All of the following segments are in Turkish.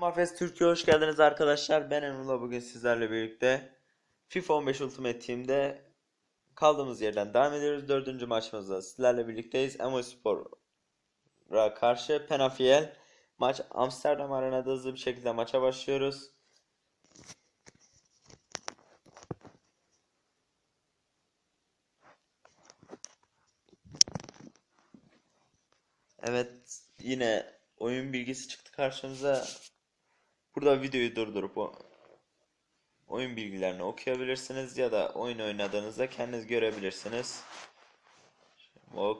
Mafes Türkiye hoş geldiniz arkadaşlar. Ben Emrullah bugün sizlerle birlikte FIFA 15 Ultimate Team'de kaldığımız yerden devam ediyoruz. Dördüncü maçımızda sizlerle birlikteyiz. Emospor'a karşı Penafiel maç Amsterdam Arena'da hızlı bir şekilde maça başlıyoruz. Evet yine oyun bilgisi çıktı karşımıza. Burada videoyu durdurup o oyun bilgilerini okuyabilirsiniz ya da oyun oynadığınızda kendiniz görebilirsiniz. Bak.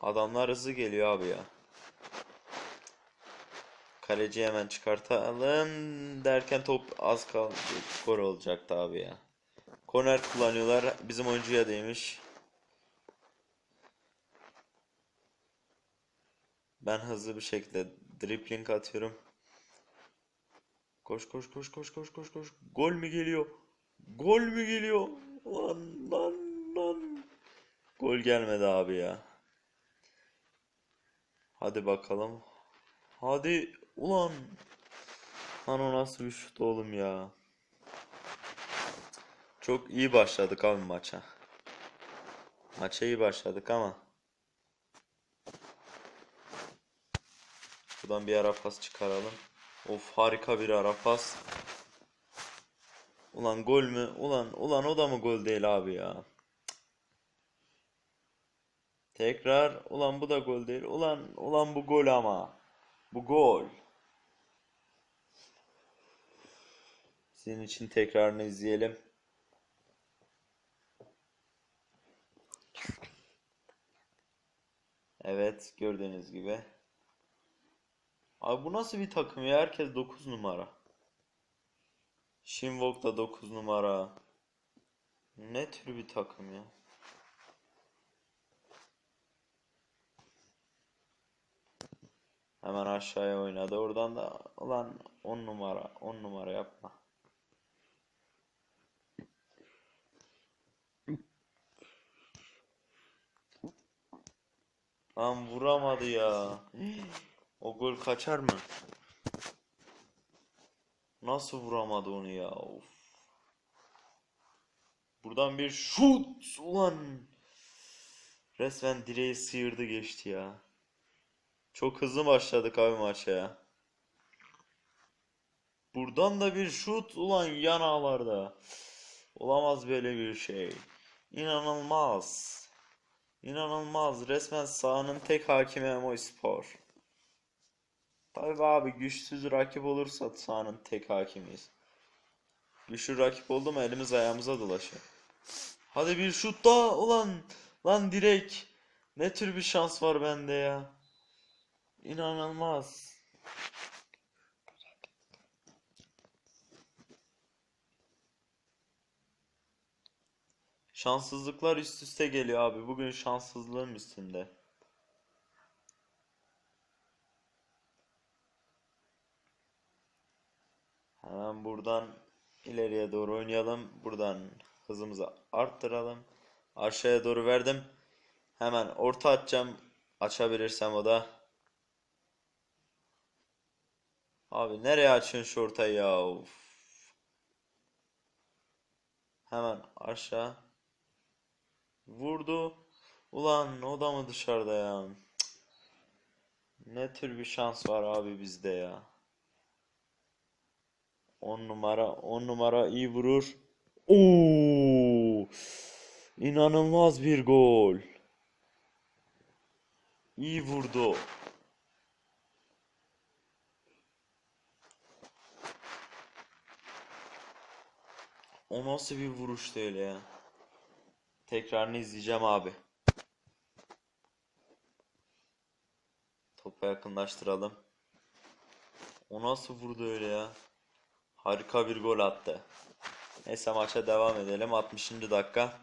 Adamlar hızlı geliyor abi ya. Kaleci hemen çıkartalım derken top az kaldı. Gol olacaktı abi ya. Korner kullanıyorlar. Bizim oyuncuya değmiş. Ben hızlı bir şekilde dribbling atıyorum. Koş koş koş koş koş koş koş. Gol mü geliyor? Gol mü geliyor? Lan lan lan. Gol gelmedi abi ya. Hadi bakalım. Hadi ulan. Lan o nasıl bir şut oğlum ya. Çok iyi başladık abi maça. Maça iyi başladık ama. Buradan bir ara pas çıkaralım. Of harika bir ara pas. Ulan gol mü? Ulan ulan o da mı gol değil abi ya? Tekrar ulan bu da gol değil. Ulan ulan bu gol ama. Bu gol. Sizin için tekrarını izleyelim. Evet gördüğünüz gibi. Abi bu nasıl bir takım ya? Herkes 9 numara. Shinwok da 9 numara. Ne tür bir takım ya? Hemen aşağıya oynadı. Oradan da ulan 10 numara 10 numara yapma. Lan vuramadı ya. Gol kaçar mı? Nasıl vuramadı onu ya? Of. Buradan bir şut ulan. Resmen direği sıyırdı geçti ya. Çok hızlı başladık abi maça ya. Buradan da bir şut ulan yan ağlarda. Olamaz böyle bir şey. İnanılmaz. İnanılmaz. Resmen sahanın tek hakimi Emospor. Tabii abi güçsüz rakip olursa sahanın tek hakimiyiz. Güçlü rakip oldu mu elimiz ayağımıza dolaşıyor. Hadi bir şut daha ulan. Lan direk. Ne tür bir şans var bende ya. İnanılmaz. Şanssızlıklar üst üste geliyor abi. Bugün şanssızlığım üstünde. Hemen buradan ileriye doğru oynayalım. Buradan hızımızı arttıralım. Aşağıya doğru verdim. Hemen orta atacağım. Açabilirsem o da. Abi nereye açıyorsun şu ortayı ya? Of. Hemen aşağı. Vurdu. Ulan o da mı dışarıda ya? Cık. Ne tür bir şans var abi bizde ya? 10 numara 10 numara iyi vurur. Oo! İnanılmaz bir gol. İyi vurdu. O nasıl bir vuruş öyle ya? Tekrarını izleyeceğim abi. Topa yakınlaştıralım. O nasıl vurdu öyle ya? Harika bir gol attı. Neyse maça devam edelim. 60. dakika.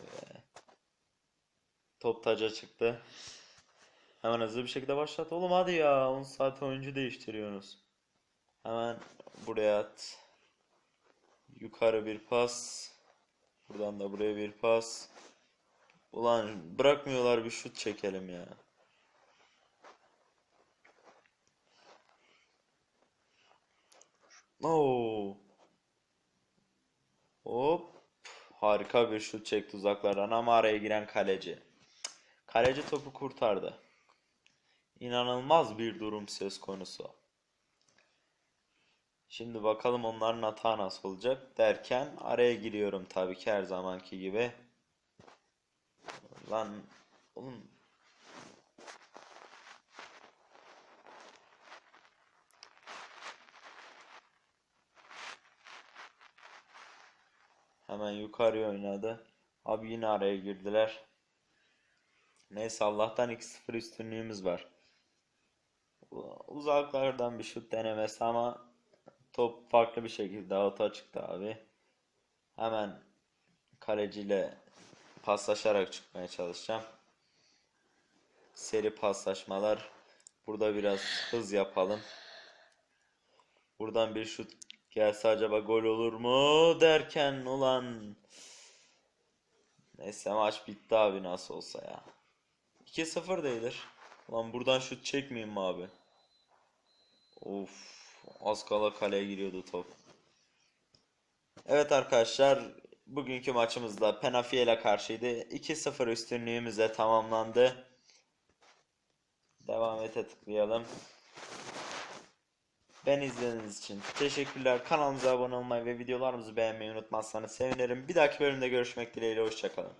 Ee, Top taca çıktı. Hemen hızlı bir şekilde başlat. Oğlum hadi ya. 10 saat oyuncu değiştiriyorsunuz. Hemen buraya at. Yukarı bir pas. Buradan da buraya bir pas. Ulan bırakmıyorlar bir şut çekelim ya. Oo. Hop. Harika bir şut çekti uzaklardan ama araya giren kaleci. Kaleci topu kurtardı. İnanılmaz bir durum söz konusu. Şimdi bakalım onların hata nasıl olacak derken araya giriyorum tabii ki her zamanki gibi. Lan oğlum hemen yukarıya oynadı. Abi yine araya girdiler. Neyse Allah'tan 2-0 üstünlüğümüz var. Uzaklardan bir şut denemesi ama top farklı bir şekilde out'a çıktı abi. Hemen kaleciyle paslaşarak çıkmaya çalışacağım. Seri paslaşmalar. Burada biraz hız yapalım. Buradan bir şut gelse acaba gol olur mu derken ulan neyse maç bitti abi nasıl olsa ya. 2-0 değildir. Ulan buradan şut çekmeyeyim mi abi? Of az kala kaleye giriyordu top. Evet arkadaşlar bugünkü maçımızda Penafiel karşıydı. 2-0 üstünlüğümüzle tamamlandı. Devam ete tıklayalım. Ben izlediğiniz için teşekkürler. Kanalımıza abone olmayı ve videolarımızı beğenmeyi unutmazsanız sevinirim. Bir dahaki bölümde görüşmek dileğiyle. Hoşçakalın.